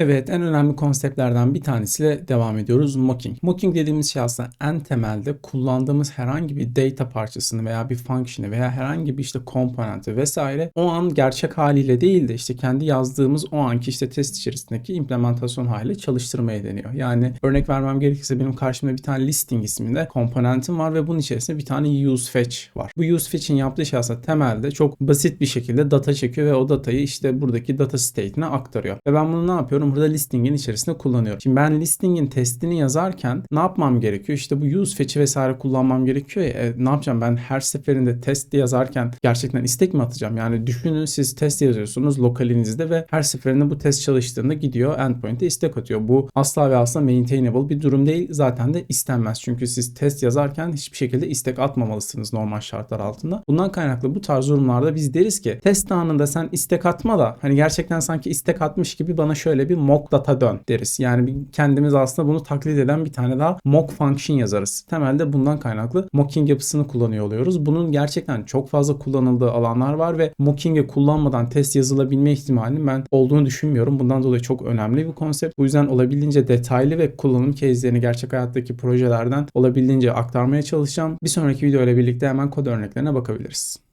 Evet, en önemli konseptlerden bir tanesiyle devam ediyoruz. Mocking. Mocking dediğimiz şey aslında en temelde kullandığımız herhangi bir data parçasını veya bir function'ı veya herhangi bir işte komponenti vesaire o an gerçek haliyle değil de işte kendi yazdığımız o anki işte test içerisindeki implementasyon haliyle çalıştırmaya deniyor. Yani örnek vermem gerekirse benim karşımda bir tane listing isminde komponentim var ve bunun içerisinde bir tane use fetch var. Bu use fetch'in yaptığı şey aslında temelde çok basit bir şekilde data çekiyor ve o datayı işte buradaki data state'ine aktarıyor. Ve ben bunu ne yapıyorum? Burada listingin içerisinde kullanıyorum. Şimdi ben listingin testini yazarken ne yapmam gerekiyor? İşte bu use fetch'i vesaire kullanmam gerekiyor ya. E, ne yapacağım ben her seferinde test yazarken gerçekten istek mi atacağım? Yani düşünün siz test yazıyorsunuz lokalinizde ve her seferinde bu test çalıştığında gidiyor endpoint'e istek atıyor. Bu asla ve asla maintainable bir durum değil. Zaten de istenmez. Çünkü siz test yazarken hiçbir şekilde istek atmamalısınız normal şartlar altında. Bundan kaynaklı bu tarz durumlarda biz deriz ki test anında sen istek atma da hani gerçekten sanki istek atmış gibi bana şöyle bir mock data dön deriz. Yani bir kendimiz aslında bunu taklit eden bir tane daha mock function yazarız. Temelde bundan kaynaklı mocking yapısını kullanıyor oluyoruz. Bunun gerçekten çok fazla kullanıldığı alanlar var ve mocking'i kullanmadan test yazılabilme ihtimalinin ben olduğunu düşünmüyorum. Bundan dolayı çok önemli bir konsept. Bu yüzden olabildiğince detaylı ve kullanım case'lerini gerçek hayattaki projelerden olabildiğince aktarmaya çalışacağım. Bir sonraki video ile birlikte hemen kod örneklerine bakabiliriz.